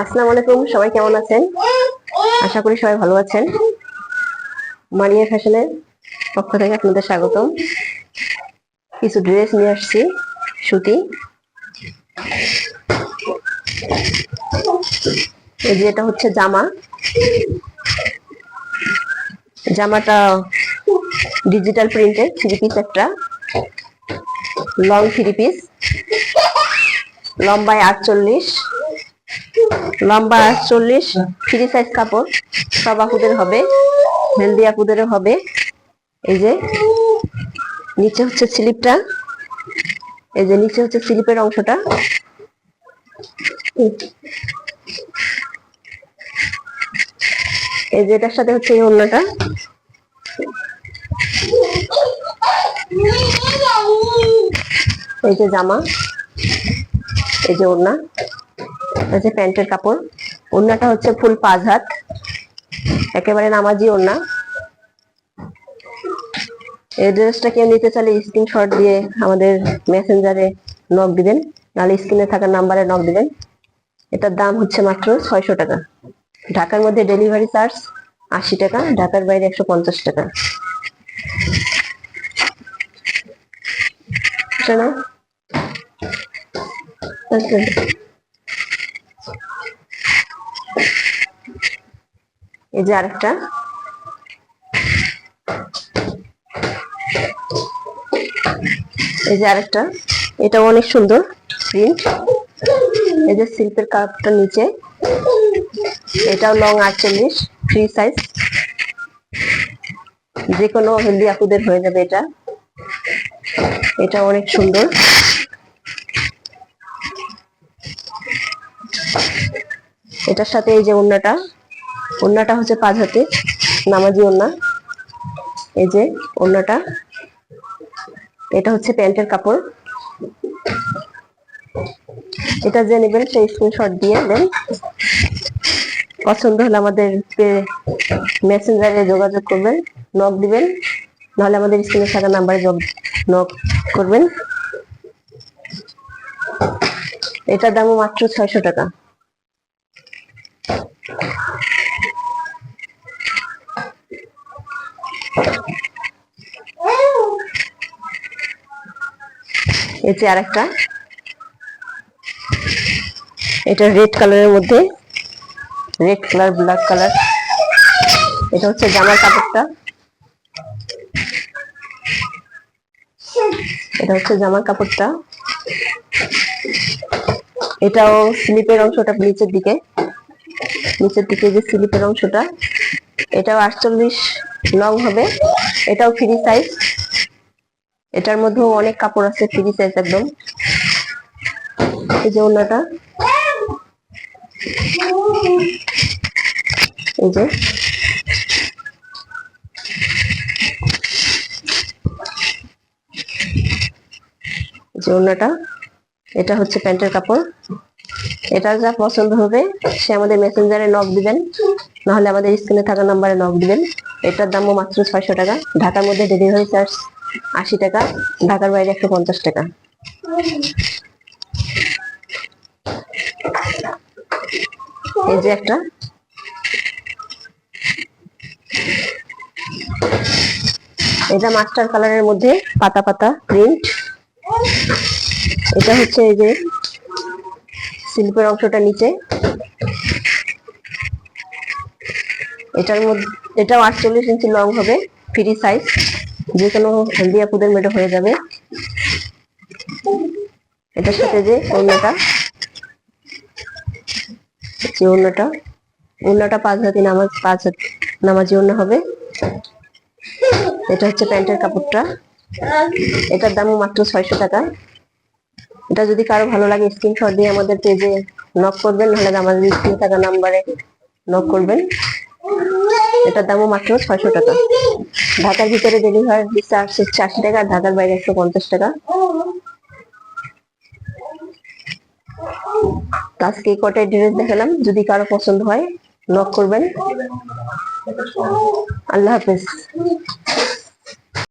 আসসালামু আলাইকুম, সবাই কেমন আছেন? আশা করি সবাই ভালো আছেন। মারিয়া ফ্যাশনের পক্ষ থেকে আপনাদের স্বাগতম। কিছু ড্রেস নিয়ে আসছি, সুতি। এই যে এটা হচ্ছে জামা। জামাটা ডিজিটাল প্রিন্টের থ্রি পিস একটা। Long three piece. লম্বায় আটচল্লিশ। লম্বা চল্লিশ ফ্রি সাইজ কাপড়, সব আপুদের হবে হেলদি আপুদেরও হবে। এই যে, নিচে হচ্ছে স্লিপটা এই যে নিচে হচ্ছে স্লিপের অংশটা। এই যে এটার সাথে হচ্ছে এই ওড়নাটা। এই যে জামা, এই যে ওড়না। এই যে প্যান্টের কাপড়, ওড়নাটা হচ্ছে ফুল পাঁচ হাত। একেবারে নামাজি ওড়না। এই ড্রেসটা কেউ নিতে চাইলে স্ক্রিনশট দিয়ে আমাদের মেসেঞ্জারে নক দিবেন। নাহলে স্ক্রিনে থাকা নাম্বারে নক দিবেন। এটার দাম হচ্ছে মাত্র ছয়শো টাকা। ঢাকার মধ্যে ডেলিভারি চার্জ আশি টাকা, ঢাকার বাইরে একশো পঞ্চাশ টাকা। শোনো। এই যে আরেকটা। এই যে আরেকটা। এটা অনেক সুন্দর প্রিন্ট এই যে সিল্কের কাপটা নিচে। এটাও লং আটচল্লিশ ফ্রি সাইজ যে কোনো হেলদি আপুদের হয়ে যাবে এটা। এটা অনেক সুন্দর। এটার সাথে এই যে ওড়নাটা ওড়নাটা হচ্ছে পাঁচ হাতে, নামাজি ওড়না। এই যে ওড়নাটা, এটা হচ্ছে প্যান্টের কাপড়। এটা যে নেবেন সেই স্ক্রিনশট দিয়ে দেন। পছন্দ হলে আমাদের মেসেঞ্জারে যোগাযোগ করবেন নক দিবেন। নাহলে আমাদের স্ক্রিনে থাকা নাম্বারে নক করবেন। এটার দামও মাত্র ছয়শো টাকা। যে আরেকটা। এটা রেড কালারের মধ্যে। রেড কালার ব্ল্যাক কালার এটা হচ্ছে জামার কাপড়টা। এটা হচ্ছে জামার কাপড়টা। এটাও স্লিপের অংশটা নিচের দিকে। নিচের দিকে যে স্লিপের অংশটা, এটাও আটচল্লিশ লং হবে। এটাও ফ্রি সাইজ এটার মধ্যেও অনেক কাপড় আছে ফ্রি সাইজ একদম। এই যে ওনাটা। এই যে। যে ওনাটা। এটা হচ্ছে প্যান্টের কাপড়। এটা যা পছন্দ হবে, সে আমাদের মেসেঞ্জারে নক দিবেন। নাহলে আমাদের স্ক্রিনে থাকা নাম্বারে নক দিবেন। এটার দামও মাত্র ছয়শো টাকা। ঢাকার মধ্যে ডেলিভারি চার্জ আশি টাকা, ঢাকার বাইরে একশো পঞ্চাশ টাকা। এই যে একটা। এটা মাস্টার কালারের মধ্যে পাতা পাতা প্রিন্ট এটা হচ্ছে এই যে শিল্পের অংশটা নিচে। এটার মধ্যে, এটাও আটচল্লিশ ইঞ্চি লং হবে ফ্রি সাইজ যে কোনো হেলদি আপুদের মেয়েটা হয়ে যাবে। এটার সাথে যে অন্যটা যে অন্যটা অন্যটা পাঁচ হাতি নামাজ, পাঁচ হাত নামাজি অন্য হবে। এটা হচ্ছে প্যান্টের কাপড়টা। এটার দামও মাত্র ছয়শো টাকা। এটা যদি কারও ভালো লাগে স্ক্রিনশট দিয়ে আমাদের পেজে নক করবেন, নাহলে আমাদের স্ক্রিনে থাকা নাম্বারে নক করবেন। এটার দামও মাত্র ছয়শো টাকা। ঢাকার ভিতরে ডেলিভারি চার্জ চারশো টাকা, ঢাকার বাইরে একশো পঞ্চাশ টাকা। আজকে কটাই ড্রেস দেখালাম, যদি কারও পছন্দ হয় নক করবেন। আল্লাহ হাফেজ।